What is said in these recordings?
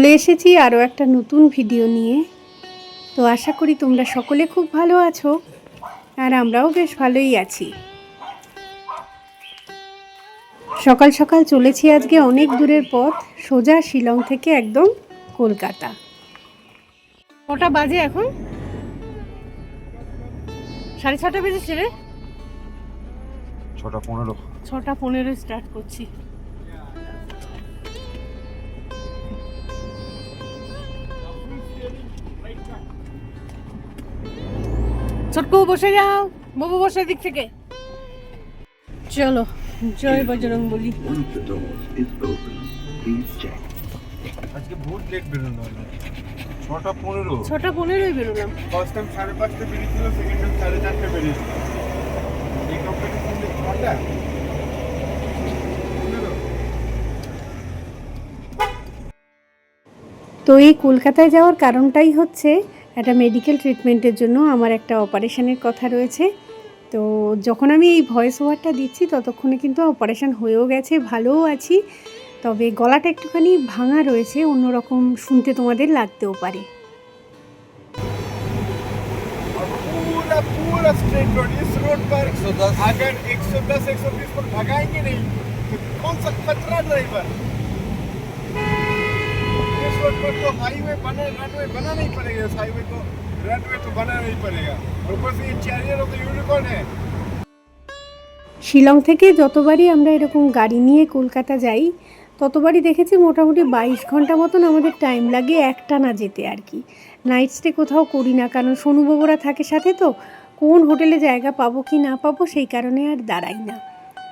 চলে এসেছি আরও একটা নতুন ভিডিও নিয়ে। তো আশা করি তোমরা সকলে খুব ভালো আছো আর আমরাও বেশ ভালোই আছি। সকাল সকাল চলেছি আজকে অনেক দূরের পথ সোজা শিলং থেকে একদম কলকাতা। কটা বাজে এখন? সাড়ে ছটা বেজেছে রে। ছটা পনেরো। ছটা পনেরো স্টার্ট করছি। ছোটকু বসে যাও বাবু বসে দিক থেকে। চলো জয় বজরং বলি. আজকে বহুত লেট হলো ছটা পনেরো। ছটা পনেরোই বেরোলাম। ফার্স্ট টাইম সাড়ে পাঁচটা বেরিয়েছিল সেকেন্ড টাইম সাড়ে চারটে বেরিয়েছিল। এই কম্পিটিশন ছটা তো এই কলকাতায় যাওয়ার কারণটাই হচ্ছে একটা মেডিকেল ট্রিটমেন্টের জন্য আমার একটা অপারেশনের কথা রয়েছে তো যখন আমি এই ভয়েস ওভারটা দিচ্ছি ততক্ষণে কিন্তু অপারেশন হয়েও গেছে ভালোও আছি তবে গলাটা একটুখানি ভাঙা রয়েছে অন্যরকম শুনতে তোমাদের লাগতেও পারে और पूरा पूरा स्ट्रेट रोड इस रोड पर अगर 110 120 पर भगाएंगे नहीं तो कौन सा खतरा ड्राइवर इस रोड पर तो हाईवे बने रनवे बना नहीं पड़ेगा इस हाईवे को रनवे तो बना नहीं पड़ेगा और ऊपर से ये चैरियर तो यूनिकॉर्न है শিলং থেকে যতবারই আমরা এরকম গাড়ি নিয়ে কলকাতা যাই ততবারই দেখেছি মোটামুটি বাইশ ঘন্টা মতন আমাদের টাইম লাগে একটা না যেতে আর কি নাইট স্টে কোথাও করি না কারণ সোনুবাবুরা থাকে সাথে তো কোন হোটেলে জায়গা পাবো কি না পাবো সেই কারণে আর দাঁড়াই না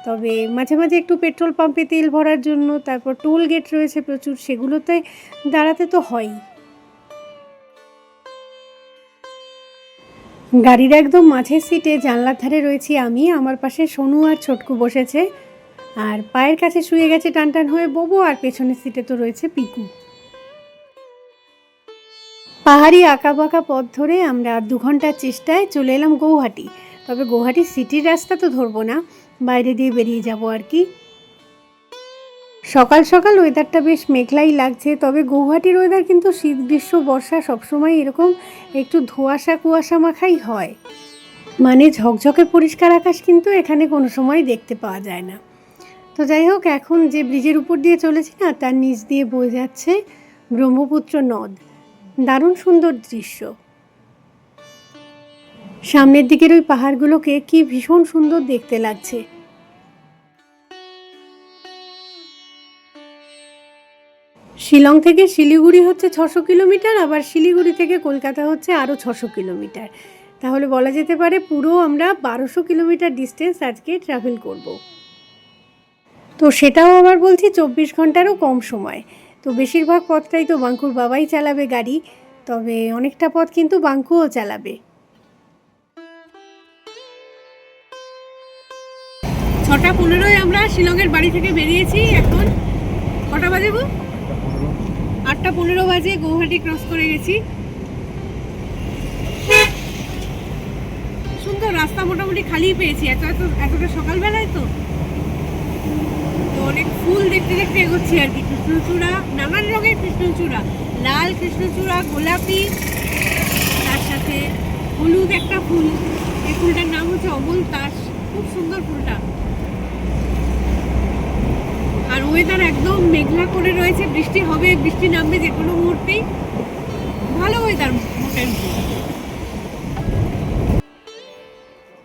তবে মাঝে মাঝে একটু পেট্রোল পাম্পে তেল ভরার জন্য, তারপর টোল গেট রয়েছে প্রচুর, সেগুলোতে দাঁড়াতে তো হয়ই। গাড়ির একদম মাঝের সিটে জানলার ধারে রয়েছি আমি, আমার পাশে সোনু আর ছোটকু বসেছে। আর পায়ের কাছে শুয়ে গেছে টান টান হয়ে ববো, আর পেছনের সিটে তো রয়েছে পিকু। পাহাড়ি আঁকা বাঁকা পথ ধরে আমরা দু ঘণ্টার চেষ্টায় চলে এলাম গৌহাটি। তবে গৌহাটি সিটির রাস্তা তো ধরবো না। বাইরে দিয়ে বেরিয়ে যাব আর কি। সকাল সকাল ওয়েদারটা বেশ মেঘলাই লাগছে, তবে গৌহাটির ওয়েদার কিন্তু শীত, গ্রীষ্ম, বর্ষা সবসময় এরকম একটু ধোঁয়াশা, কুয়াশা মাখাই হয়। মানে ঝকঝকে পরিষ্কার আকাশ কিন্তু এখানে কোনো সময় দেখতে পাওয়া যায় না। তো যাই হোক, এখন যে ব্রিজের উপর দিয়ে চলেছি না, তার নিচ দিয়ে বয়ে যাচ্ছে ব্রহ্মপুত্র নদ। দারুণ সুন্দর দৃশ্য। সামনের দিকের ওই পাহাড়গুলোকে কি ভীষণ সুন্দর দেখতে লাগছে। শিলং থেকে শিলিগুড়ি হচ্ছে ছশো কিলোমিটার, আবার শিলিগুড়ি থেকে কলকাতা হচ্ছে আরও ছশো কিলোমিটার। তাহলে বলা যেতে পারে পুরো আমরা বারোশো কিলোমিটার ডিস্টেন্স আজকে ট্রাভেল করব। তো সেটাও আবার বলছি চব্বিশ ঘন্টারও কম সময়। তো বেশিরভাগ পথটাই তো বাঙ্কুর বাবাই চালাবে গাড়ি, তবে অনেকটা পথ কিন্তু বাঙ্কুও চালাবে। ছটা পনেরোই আমরা শিলংয়ের বাড়ি থেকে বেরিয়েছি এখন। কটা বাজে গো? আটটা পনেরো বাজে, গৌহাটি ক্রস করে গেছি। সুন্দর রাস্তা মোটামুটি খালি পেয়েছি, এত এত এতটা সকালবেলায় তো। তো অনেক ফুল দেখতে দেখতে এগোচ্ছি আর কি, কৃষ্ণচূড়া, নানান রঙের কৃষ্ণচূড়া। লাল কৃষ্ণচূড়া, গোলাপি, তার সাথে হলুদ একটা ফুল। এই ফুলটার নাম হচ্ছে অমল তাস খুব সুন্দর ফুলটা। আর ওয়েদার একদম মেঘলা করে রয়েছে, বৃষ্টি হবে, বৃষ্টি নামবে যে কোনো মুহূর্তেই। ভালো ওয়েদার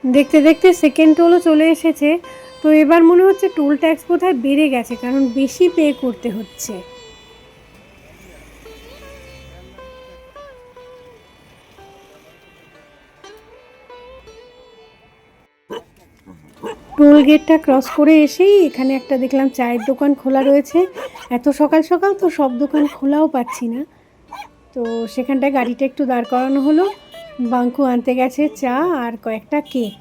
দেখতে দেখতে সেকেন্ড টোলও চলে এসেছে। তো এবার মনে হচ্ছে টোল ট্যাক্স বোধহয় বেড়ে গেছে, কারণ বেশি পে করতে হচ্ছে। টোল গেটটা ক্রস করে এসেই এখানে একটা দেখলাম চায়ের দোকান খোলা রয়েছে। এত সকাল সকাল তো সব দোকান খোলাও পাচ্ছি না। তো সেখানটায় গাড়িটা একটু দাঁড় করানো হলো। বাঙ্কু আনতে গেছে চা আর কয়েকটা কেক।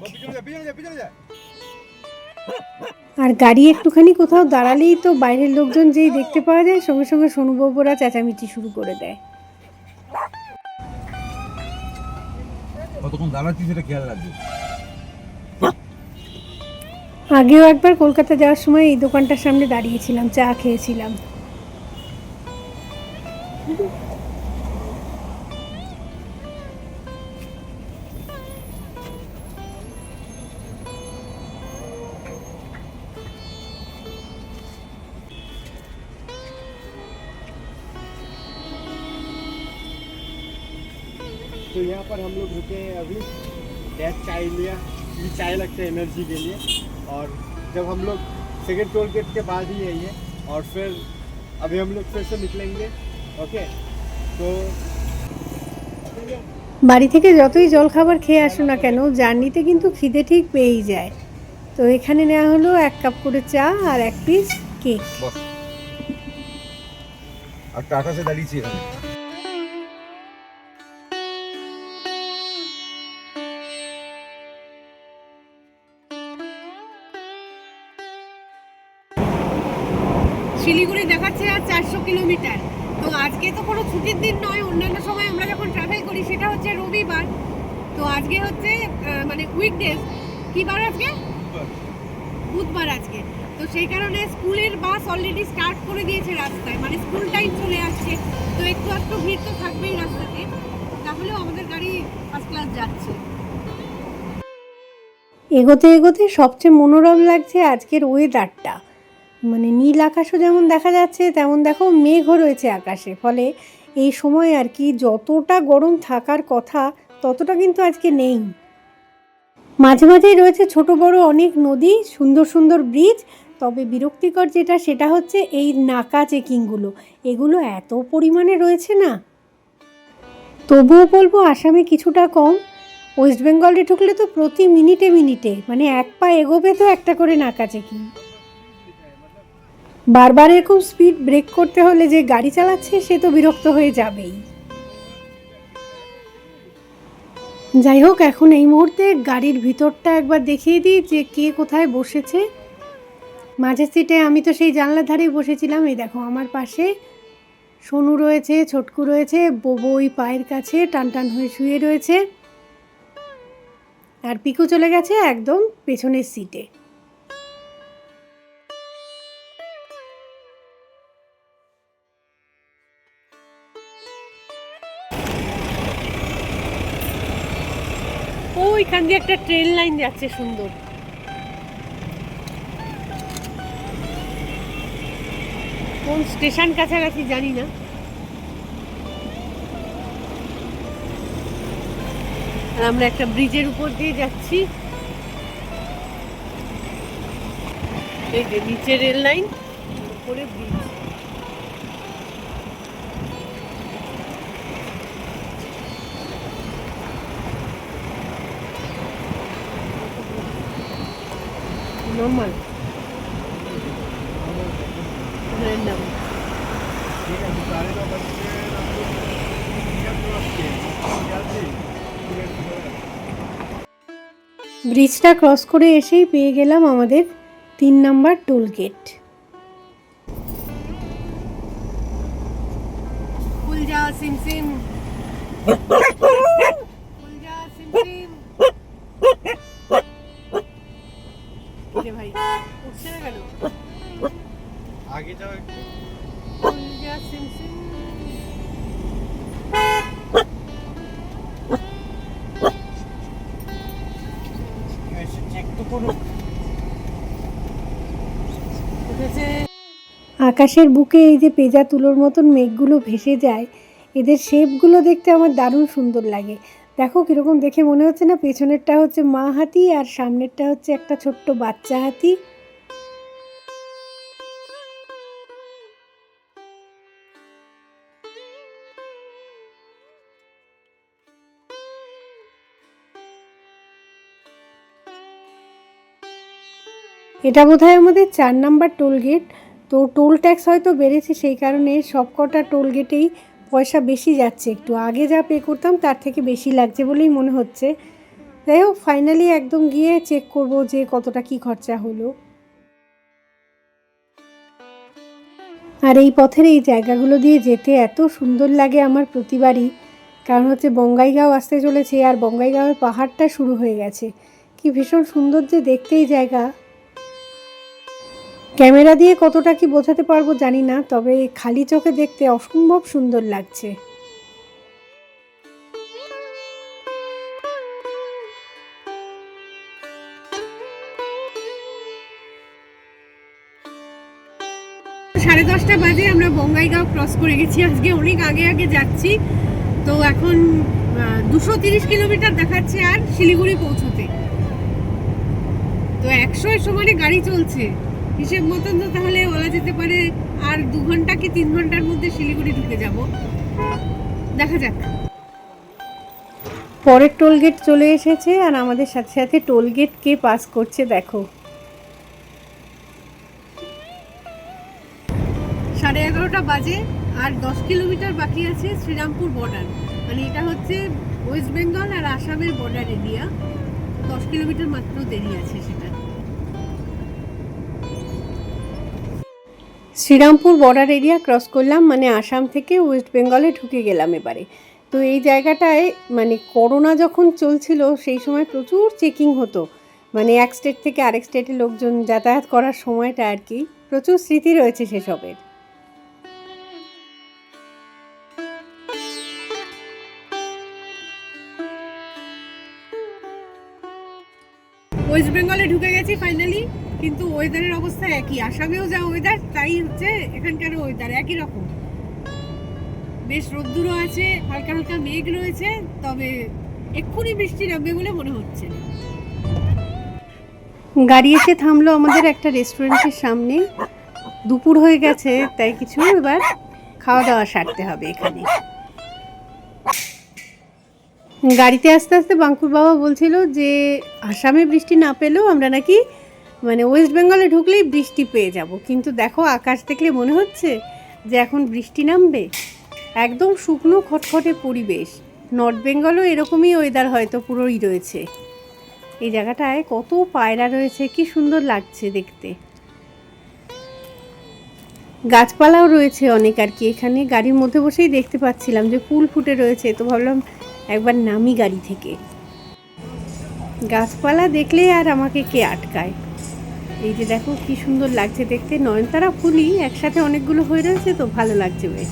আর গাড়ি একটুখানি কোথাও দাঁড়ালেই তো বাইরের লোকজন যেই দেখতে পাওয়া যায়, সঙ্গে সঙ্গে সোনুবাবুরা চেঁচামেচি শুরু করে দেয়। কতক্ষণ দাঁড়াচ্ছি সেটা খেয়াল রাখবে। আগেও একবার কলকাতা যাওয়ার সময় এই দোকানটার সামনে দাঁড়িয়েছিলাম চা খেয়েছিলাম तो यहाँ पर हम लोग रुके हैं अभी डैड चाय लिया ये चाय लगता है एनर्जी के लिए और जब हम लोग सेकेंड टोल गेट के बाद ही है ये और फिर अभी हम लोग फिर से निकलेंगे ओके तो বাড়ি থেকে যতই জলখাবার খেয়ে আসো না কেন জার্নিতে কিন্তু খিদে ঠিক পেয়েই যায় তো এখানে নেওয়া হলো এক কাপ করে চা আর এক পিস কেক বস আর টাটা সে দাঁড়িয়েছি এখানে ছুটির দিন নয় অন্যান্য সময় আমরা যখন ট্রাভেল করি সেটা হচ্ছে রবিবার। তো আজকে হচ্ছে মানে উইকডেজ কি বার আজকে? বুধবার। আজকে। তো সেই কারণে স্কুলের বাস অলরেডি স্টার্ট করে দিয়েছে রাস্তায়। মানে স্কুল টাইম চলে আসছে। তো একটু একটু ভিড় তো থাকবেই রাস্তাতে। তাহলেও আমাদের গাড়ি ফার্স্ট ক্লাস যাচ্ছে। এগোতে এগোতে সবচেয়ে মনোরম লাগছে আজকের ওয়েদারটা মানে নীল আকাশও যেমন দেখা যাচ্ছে তেমন দেখো মেঘও রয়েছে আকাশে। ফলে এই সময় আর কি যতটা গরম থাকার কথা, ততটা কিন্তু আজকে নেই। মাঝে মাঝেই রয়েছে ছোট বড় অনেক নদী, সুন্দর সুন্দর ব্রিজ তবে বিরক্তিকর যেটা সেটা হচ্ছে এই নাকা চেকিংগুলো। এগুলো এত পরিমাণে রয়েছে না। তবুও বলব আসামে কিছুটা কম। ওয়েস্ট বেঙ্গলে ঢুকলে তো প্রতি মিনিটে মিনিটে মানে এক পা এগোবে তো একটা করে নাকা চেকিং। বারবার এরকম স্পিড ব্রেক করতে হলে যে গাড়ি চালাচ্ছে, সে তো বিরক্ত হয়ে যাবেই। যাই হোক, এখন এই মুহূর্তে গাড়ির ভিতরটা একবার দেখিয়ে দিই যে কে কোথায় বসেছে। মাঝের সিটে আমি তো সেই জানলার ধারেই বসেছিলাম। এই দেখো, আমার পাশে সোনু রয়েছে, ছোটকু রয়েছে ববই পায়ের কাছে টান টান হয়ে শুয়ে রয়েছে। আর পিকু চলে গেছে একদম পেছনের সিটে ওইখান দিয়ে একটা ট্রেন লাইন যাচ্ছে সুন্দর। কোন স্টেশন কাছাকাছি জানি না। আর আমরা একটা ব্রিজের উপর দিয়ে যাচ্ছি। এই যে নিচে রেল লাইন, উপরে ব্রিজ। normal. Random. ব্রিজটা ক্রস করে এসেই পেয়ে গেলাম আমাদের তিন নাম্বার টোল গেট সিমসিম আকাশের বুকে এই যে পেজা তুলোর মতন মেঘগুলো ভেসে যায় এদের শেপগুলো দেখতে আমার দারুণ সুন্দর লাগে। দেখো কীরকম দেখে মনে হচ্ছে না, পেছনেরটা হচ্ছে মা হাতি আর সামনেরটা হচ্ছে একটা ছোট্ট বাচ্চা হাতি। এটা বোধহয় আমাদের চার নাম্বার টোল গেট। তো টোল ট্যাক্স হয়তো বেড়েছে সেই কারণে সবকটা টোল গেটেই পয়সা বেশি যাচ্ছে, একটু আগে যা পে করতাম তার থেকে বেশি লাগছে বলেই মনে হচ্ছে। যাই হোক ফাইনালি একদম গিয়ে চেক করব যে কতটা কি খরচা হলো। আর এই পথের এই জায়গাগুলো দিয়ে যেতে এত সুন্দর লাগে আমার প্রতিবারই। কারণ হচ্ছে বঙ্গাইগাঁও আসতে চলেছে আর বঙ্গাইগাঁওয়ের পাহাড়টা শুরু হয়ে গেছে। কি ভীষণ সুন্দর যে দেখতে এই জায়গা। ক্যামেরা দিয়ে কতটা কি বোঝাতে পারব জানি না, তবে খালি চোখে দেখতে অসম্ভব সুন্দর লাগছে। সাড়ে দশটা বাজে, আমরা বঙ্গাইগাঁও ক্রস করে গেছি। আজকে অনেক আগে আগে যাচ্ছি। তো এখন দুশো তিরিশ কিলোমিটার দেখাচ্ছে আর শিলিগুড়ি পৌঁছতে। তো একশো সমানে গাড়ি চলছে। হিসেব মতন তো তাহলে বলা যেতে পারে আর দু ঘণ্টা কি তিন ঘণ্টার মধ্যে শিলিগুড়ি ঢুকে যাব? দেখা যাক। পরের টোল গেট চলে এসেছে আর আমাদের সাথে সাথে টোল গেট কে পাস করছে দেখো। সাড়ে এগারোটা বাজে আর দশ কিলোমিটার বাকি আছে শ্রীরামপুর বর্ডার মানে এটা হচ্ছে ওয়েস্ট বেঙ্গল আর আসামের বর্ডার এরিয়া দশ কিলোমিটার মাত্র দেরি আছে সেটা। শ্রীরামপুর বর্ডার এরিয়া ক্রস করলাম মানে আসাম থেকে ওয়েস্ট বেঙ্গলে ঢুকে গেলাম এবারে। তো এই জায়গাটায় মানে করোনা যখন চলছিল, সেই সময় প্রচুর চেকিং হতো। মানে এক স্টেট থেকে আরেক স্টেটে লোকজন যাতায়াত করার সময়টা আর কি, প্রচুর স্মৃতি রয়েছে সেসবের। ওয়েস্ট বেঙ্গলে ঢুকে গেছি ফাইনালি কিন্তু ওয়েদারের অবস্থা একই। আসামেও যা ওয়েদার তাই হচ্ছে এখানকার ওয়েদার একই রকম। বেশ রোদ্দুরও আছে, হালকা হালকা মেঘ রয়েছে, তবে এক্ষুনি বৃষ্টি নামবে বলে মনে হচ্ছে গাড়ি এসে থামলো আমাদের একটা রেস্টুরেন্টের সামনে। দুপুর হয়ে গেছে, তাই কিছু এবার খাওয়া দাওয়া সারতে হবে এখানে। গাড়িতে আস্তে আস্তে বাঙ্কুর বাবা বলছিল যে, আসামে বৃষ্টি না পেলেও আমরা নাকি মানে ওয়েস্ট বেঙ্গলে ঢুকলেই বৃষ্টি পেয়ে যাব। কিন্তু দেখো, আকাশ দেখলে মনে হচ্ছে যে এখন বৃষ্টি নামবে। একদম শুকনো, খটখটে পরিবেশ। নর্থ বেঙ্গলও এরকমই ওয়েদার হয়তো পুরোই রয়েছে। এই জায়গাটায় কত পায়রা রয়েছে, কি সুন্দর লাগছে দেখতে। গাছপালাও রয়েছে অনেক আর কি। এখানে গাড়ির মধ্যে বসেই দেখতে পাচ্ছিলাম যে, ফুল ফুটে রয়েছে। তো ভাবলাম একবার নামি গাড়ি থেকে। গাছপালা দেখলে আর আমাকে কে আটকায়? এই যে দেখো কি সুন্দর লাগছে দেখতে। নয়নতারা ফুলই একসাথে অনেকগুলো হয়ে রয়েছে তো ভালো লাগছে বেশ।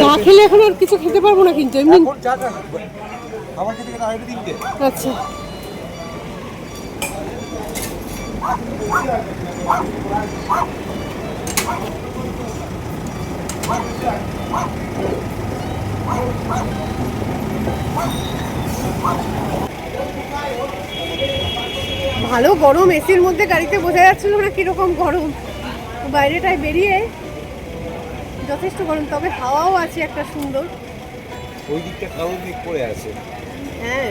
চা খেলে এখন আর কিছু খেতে পারব না কিন্তু এমনি আমার কাছে আইডি দিন আচ্ছা। ভালো গরম এসির মধ্যে গাড়িতে বোঝা যাচ্ছিল না কীরকম গরম। বাইরেটায় বেরিয়ে যথেষ্ট গরম তবে হাওয়াও আছে একটা সুন্দর। ওই দিকটা কালো মেঘ পড়ে আছে। হ্যাঁ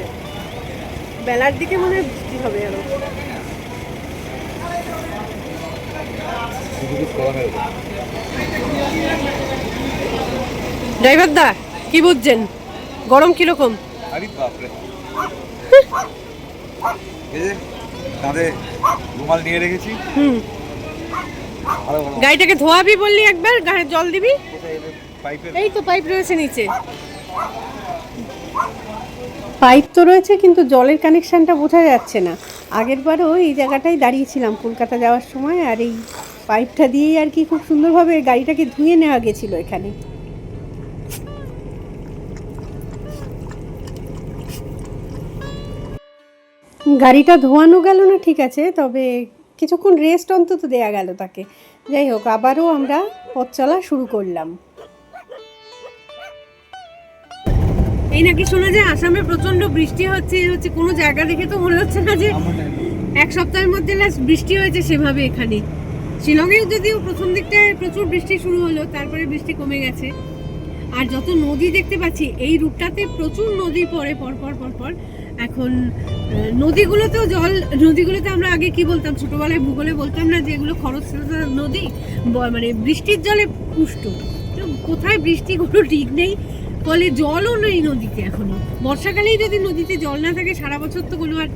বেলার দিকে মনে হয় বৃষ্টি হবে আরও। ড্রাইভার দা কি বুঝছেন? গরম কীরকম? আরে বাপরে। এই রুমাল নিয়ে রেখেছি। হুম। গাড়িটাকে ধোয়াবি বললি একবার গায়ে জল দিবি? এই তো পাইপ রয়েছে নিচে। পাইপ তো রয়েছে, কিন্তু জলের কানেকশানটা বোঝা যাচ্ছে না। আগের বারও এই জায়গাটায় দাঁড়িয়েছিলাম কলকাতা যাওয়ার সময়, আর এই পাইপটা দিয়েই আর কি খুব সুন্দরভাবে গাড়িটাকে ধুয়ে নেওয়া গেছিল এখানে। গাড়িটা ধোয়ানো গেল না, ঠিক আছে, তবে কিছুক্ষণ রেস্ট অন্তত দেয়া গেল তাকে। যাই হোক, আবারও আমরা পথ চলা শুরু করলাম। এই নাকি শোনা যায় আসামে প্রচণ্ড বৃষ্টি হচ্ছে হচ্ছে কোনো জায়গা দেখে তো মনে হচ্ছে না যে এক সপ্তাহের মধ্যে last বৃষ্টি হয়েছে সেভাবে এখানে। শিলংয়েও যদিও প্রথম দিকটায় প্রচুর বৃষ্টি শুরু হলো তারপরে বৃষ্টি কমে গেছে। আর যত নদী দেখতে পাচ্ছি এই রুটটাতে প্রচুর নদী পড়ে পরপর পরপর এখন নদীগুলোতেও জল নদীগুলোতে আমরা আগে কি বলতাম ছোটোবেলায় ভূগোলে বলতাম না যে এগুলো খরস্রোতা নদী? মানে বৃষ্টির জলে পুষ্ট। তো কোথায় বৃষ্টি কোনো ঠিক নেই ফলে জলও নেই নদীতে এখনও। বর্ষাকালেই যদি নদীতে জল না থাকে, সারা বছর তো কোনো আর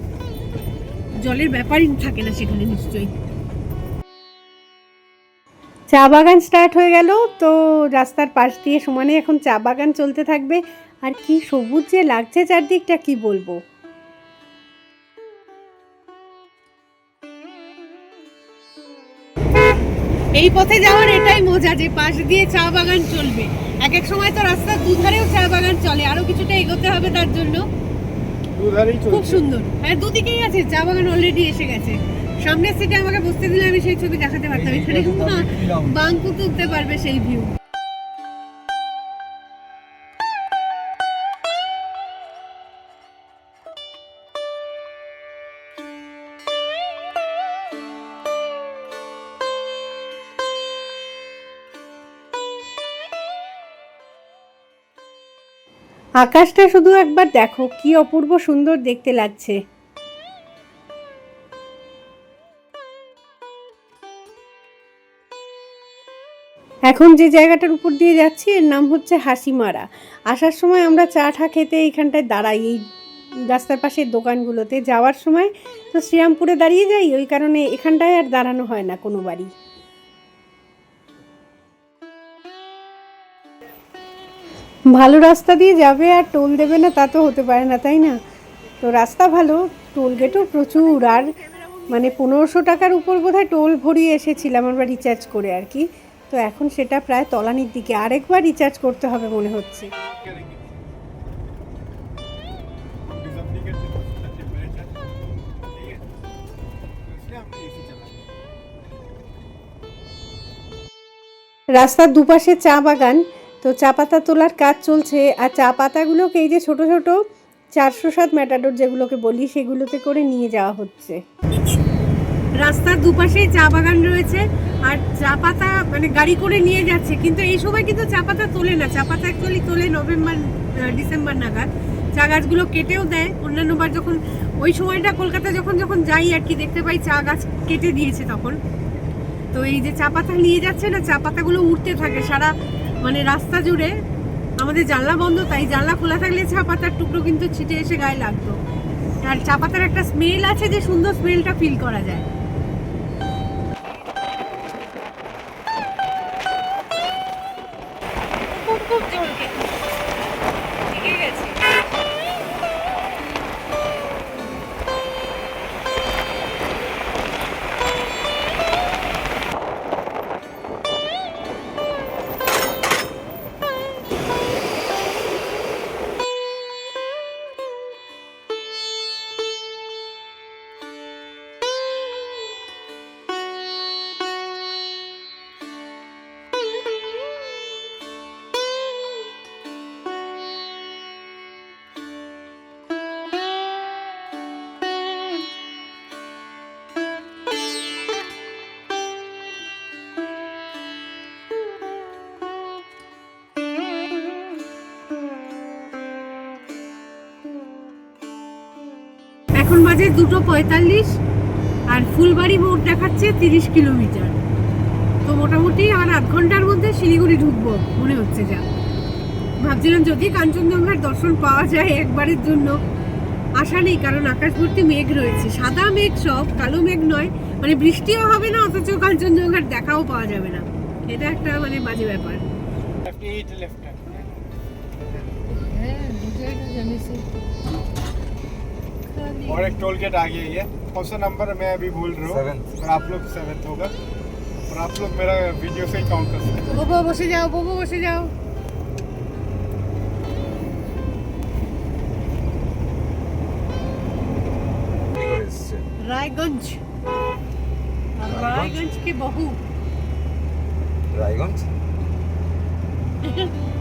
জলের ব্যাপারই থাকে না সেখানে নিশ্চয়ই। চা বাগান স্টার্ট হয়ে গেল, তো রাস্তার পাশ দিয়ে সমানে এখন চা বাগান চলতে থাকবে। আর কি সবুজ যে লাগছে চারদিকটা কি বলব? এই পথে যাওয়ার এটাই মজা যে পাশ দিয়ে চা বাগান চলবে। এক এক সময় তো রাস্তার দুধারেও চা বাগান চলে আরও কিছুটা এগোতে হবে তার জন্য। খুব সুন্দর। হ্যাঁ দুদিকেই আছে চা বাগান অলরেডি এসে গেছে। সামনের সিটে আমাকে বসতে দিলে আমি সেই ছবি দেখাতে পারতাম। এখানে কিন্তু না বাঙ্কু তুলতে পারবে সেই ভিউ আকাশটা শুধু একবার দেখো, কি অপূর্ব সুন্দর দেখতে লাগছে। এখন যে জায়গাটার উপর দিয়ে যাচ্ছি, এর নাম হচ্ছে হাসিমারা। আসার সময় আমরা চা ঠা খেতে এইখানটায় দাঁড়াই, এই রাস্তার পাশের দোকানগুলোতে। যাওয়ার সময় তো শ্রীরামপুরে দাঁড়িয়ে যাই, ওই কারণে এখানটায় আর দাঁড়ানো হয় না কোনো বাড়ি। ভালো রাস্তা দিয়ে যাবে আর টোল দেবে না, তা তো হতে পারে না, তাই না? তো রাস্তা ভালো, টোল গেটও প্রচুর, আর মানে পনেরোশো টাকার উপর বোধহয় টোল ভরিয়ে এসেছিলাম আমরা রিচার্জ করে আর কি। তো এখন সেটা প্রায় তলানির দিকে, আরেকবার রিচার্জ করতে হবে মনে হচ্ছে। রাস্তার দুপাশে চা বাগান তো চা পাতা তোলার কাজ চলছে আর চা পাতাগুলোকে এই যে ছোট ছোট চারশো সাত ম্যাটাডোর যেগুলোকে বলি, সেগুলোতে করে নিয়ে যাওয়া হচ্ছে। রাস্তার দুপাশেই চা বাগান রয়েছে আর চা পাতা মানে গাড়ি করে নিয়ে যাচ্ছে, কিন্তু এই সময় কিন্তু চা পাতা তোলে না। চা পাতা অ্যাকচুয়ালি তোলে নভেম্বর ডিসেম্বর নাগাদ। চা গাছগুলো কেটেও দেয়। অন্যান্য বার যখন, ওই সময়টা কলকাতা যখন যখন যাই আর কি, দেখতে পাই চা গাছ কেটে দিয়েছে তখন। তো এই যে চা পাতা নিয়ে যাচ্ছে না, চা পাতাগুলো উঠতে থাকে। সারা মানে রাস্তা জুড়ে আমাদের জানলা বন্ধ, তাই জানলা খোলা থাকলে চা পাতার টুকরো কিন্তু ছিটে এসে গায়ে লাগতো। আর চা পাতার একটা স্মেল আছে যে সুন্দর স্মেলটা ফিল করা যায়। বাজে দুটো পঁয়তাল্লিশ আর ফুলবাড়ি মোড় দেখাচ্ছে তিরিশ কিলোমিটার। তো মোটামুটি আমার আধ ঘণ্টার মধ্যে শিলিগুড়ি ঢুকবো মনে হচ্ছে যা। ভাবছিলাম যদি কাঞ্চনজঙ্ঘার দর্শন পাওয়া যায় একবারের জন্য। আশা নেই কারণ আকাশবর্তী মেঘ রয়েছে। সাদা মেঘ সব কালো মেঘ নয়। মানে বৃষ্টিও হবে না অথচ কাঞ্চনজঙ্ঘার দেখাও পাওয়া যাবে না। এটা একটা মানে বাজে ব্যাপার। হ্যাঁ और एक टोल गेट आ गया ये। कौन सा नंबर मैं अभी भूल रहा हूँ? पर आप लोग सेवन्थ होगा। पर आप लोग मेरा वीडियो से ही काउंट कर सकते हैं। बोबो बसे जाओ बोबो बसे जाओ। रायगंज? रायगंज की बहू। रायगंज?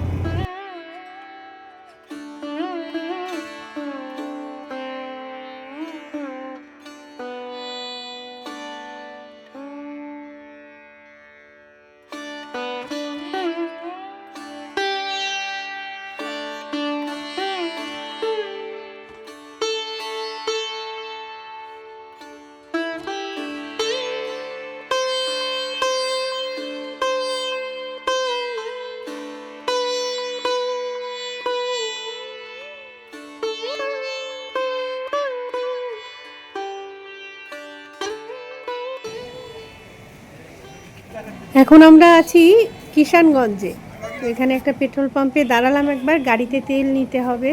এখন আমরা আছি কিষানগঞ্জে। এখানে একটা পেট্রোল পাম্পে দাঁড়ালাম একবার, গাড়িতে তেল নিতে হবে।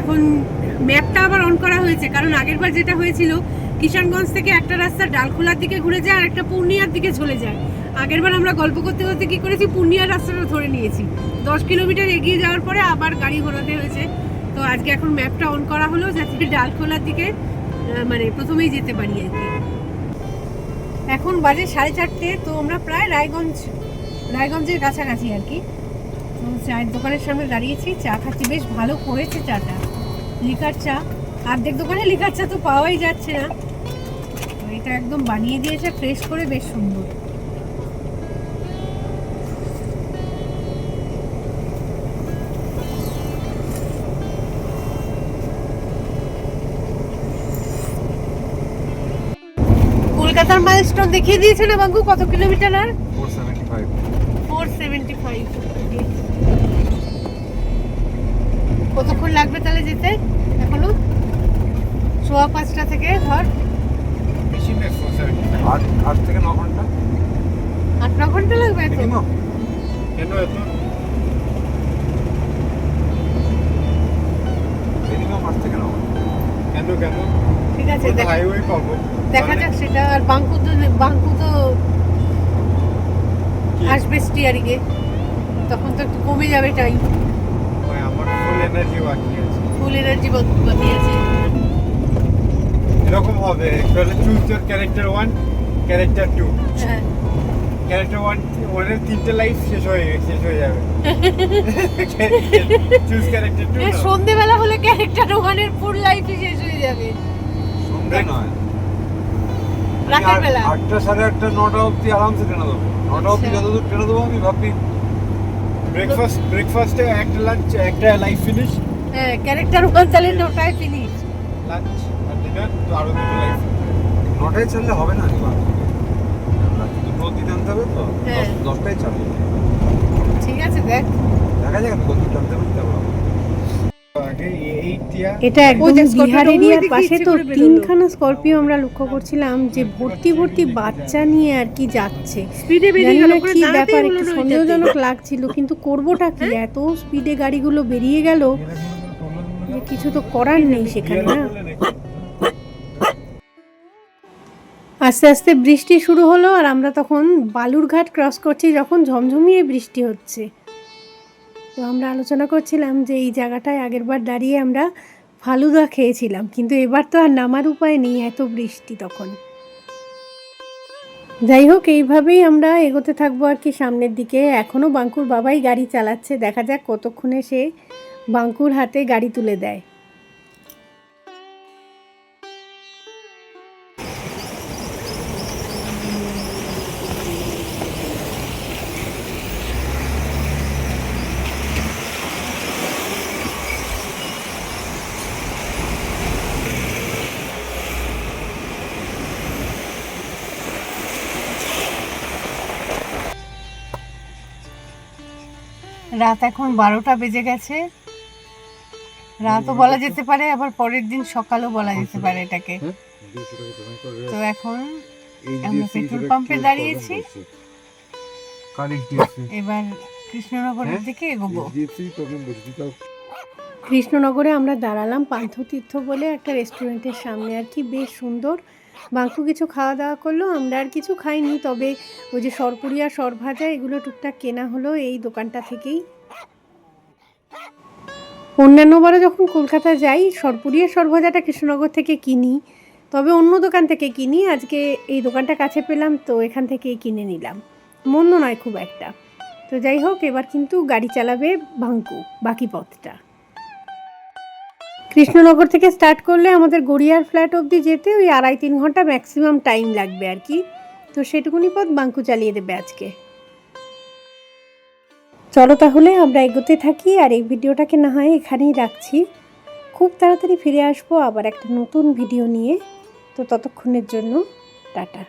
এখন ম্যাপটা আবার অন করা হয়েছে, কারণ আগেরবার যেটা হয়েছিল, কিষানগঞ্জ থেকে একটা রাস্তা ডালখোলার দিকে ঘুরে যায় আর একটা পূর্ণিয়ার দিকে চলে যায়। আগেরবার আমরা গল্প করতে করতে কি করেছি? পূর্ণিয়ার রাস্তাটা ধরে নিয়েছি। দশ কিলোমিটার এগিয়ে যাওয়ার পরে আবার গাড়ি ঘোরাতে হয়েছে। তো আজকে এখন ম্যাপটা অন করা হলো, যাতে ডালখোলার দিকে মানে প্রথমেই যেতে পারি আর কি। এখন বাজে সাড়ে চারটে, তো আমরা প্রায় রায়গঞ্জ, রায়গঞ্জের কাছাকাছি আর কি। তো চায়ের দোকানের সামনে দাঁড়িয়েছি, চা খাচ্ছি। বেশ ভালো করেছে চাটা। লিকার চা অর্ধেক দোকানে লিকার চা তো পাওয়াই যাচ্ছে না। এটা একদম বানিয়ে দিয়েছে ফ্রেশ করে, বেশ সুন্দর। কলকাতার মাইলস্টোন দেখিয়ে দিয়েছে না বাঙ্গু কত কিলোমিটার আর? Four seventy five four seventy five কতক্ষণ লাগবে তাহলে যেতে? এখনও? সোয়া পাঁচটা থেকে ধর আট আট থেকে ন ঘণ্টা? আট ন ঘণ্টা লাগবে তো কেন এত মিনিমাম আট থেকে ন ঘণ্টা কেন কেন ঠিক আছে দেখ- দেখা যাক সেটা আর বাঙ্কু তো বাঙ্কু তো? আসবে স্টিয়ারিংয়ে তখন তো একটু কমে যাবে টাইম আমার ফুল এনার্জি বাকি আছে ফুল এনার্জি বাকি আছে এরকম হবে। তাহলে choose your character one character two হ্যাঁ। ক্যারেক্টার ওয়ান ওয়ানের তিনটে লাইফ শেষ হয়ে শেষ হয়ে যাবে। চুজ ক্যারেক্টার টু সন্ধেবেলা হলে ক্যারেক্টার ওখানের ফুল লাইফই শেষ হয়ে যাবে। সন্ধ্যে নয়। রাতের বেলা? আটটা সাড়ে আটটা নটা অবধি আরামসে ট্রেনে দেবো। নটা অবধি আচ্ছা। যতদূর ট্রেনে দেবো আমি ভাবি ব্রেকফাস্ট ব্রেকফাস্টে একটা লাঞ্চ একটা লাইফ ফিনিশ হ্যাঁ ক্যারেক্টার ওয়ান তাহলে নটায় ফিনিশ লাঞ্চ আর ডিনার তো আরও দুটো লাইফ নটায় ছাড়লে হবে না দুটো অবধি টানতে হবে তো। হ্যাঁ। দশ- দশটায় ছাড়বো। ঠিক আছে দেখ। দেখা যাক আমি কত টানতে পারি তারপর এটা একদম পাশে তো তিনখানা স্করপিও আমরা লক্ষ্য করছিলাম যে ভর্তি ভর্তি বাচ্চা নিয়ে আর কি যাচ্ছে। জানি না কি ব্যাপার একটু সন্দেহজনক লাগছিল কিন্তু করবোটা কি? এত স্পিডে গাড়িগুলো বেরিয়ে গেল। যে কিছু তো করার নেই সেখানে না? আস্তে আস্তে বৃষ্টি শুরু হলো আর আমরা তখন বালুরঘাট ক্রস করছি যখন ঝমঝমিয়ে বৃষ্টি হচ্ছে। তো আমরা আলোচনা করছিলাম যে এই জায়গাটায় আগেরবার দাঁড়িয়ে আমরা ফালুদা খেয়েছিলাম, কিন্তু এবার তো আর নামার উপায় নেই এত বৃষ্টি তখন। যাই হোক, এইভাবেই আমরা এগোতে থাকব আর কি সামনের দিকে। এখনও বাঙ্কুর বাবাই গাড়ি চালাচ্ছে, দেখা যাক কতক্ষণে সে বাঙ্কুর হাতে গাড়ি তুলে দেয়। রাত এখন বারোটা বেজে গেছে। রাতও বলা যেতে পারে আবার পরের দিন সকালও বলা যেতে পারে এটাকে। তো এখন আমরা পেট্রোল পাম্পে দাঁড়িয়েছি। এবার কৃষ্ণনগরের দিকে এগোবো। কৃষ্ণনগরে আমরা দাঁড়ালাম পান্থতীর্থ বলে একটা রেস্টুরেন্টের সামনে আর কি বেশ সুন্দর। বাঙ্কু কিছু খাওয়া দাওয়া করল, আমরা আর কিছু খাইনি। তবে ওই যে সরপুরিয়া সরভাজা, এগুলো টুকটাক কেনা হলো এই দোকানটা থেকেই। অন্যান্যবারও যখন কলকাতা যাই সরপুরিয়া সরভাজাটা কৃষ্ণনগর থেকে কিনি। তবে অন্য দোকান থেকে কিনি, আজকে এই দোকানটা কাছে পেলাম, তো এখান থেকেই কিনে নিলাম। মন্দ নয় খুব একটা। তো যাই হোক, এবার কিন্তু গাড়ি চালাবে বাঙ্কু বাকি পথটা। কৃষ্ণনগর থেকে স্টার্ট করলে আমাদের গড়িয়ার ফ্ল্যাট অবধি যেতে ওই আড়াই তিন ঘণ্টা ম্যাক্সিমাম টাইম লাগবে আর কি। তো সেটুকুনি পথ বাঙ্কু চালিয়ে দেবে আজকে। চলো তাহলে আমরা এগোতে থাকি আর এই ভিডিওটাকে না হয় এখানেই রাখছি। খুব তাড়াতাড়ি ফিরে আসব আবার একটা নতুন ভিডিও নিয়ে। তো ততক্ষণের জন্য, টাটা।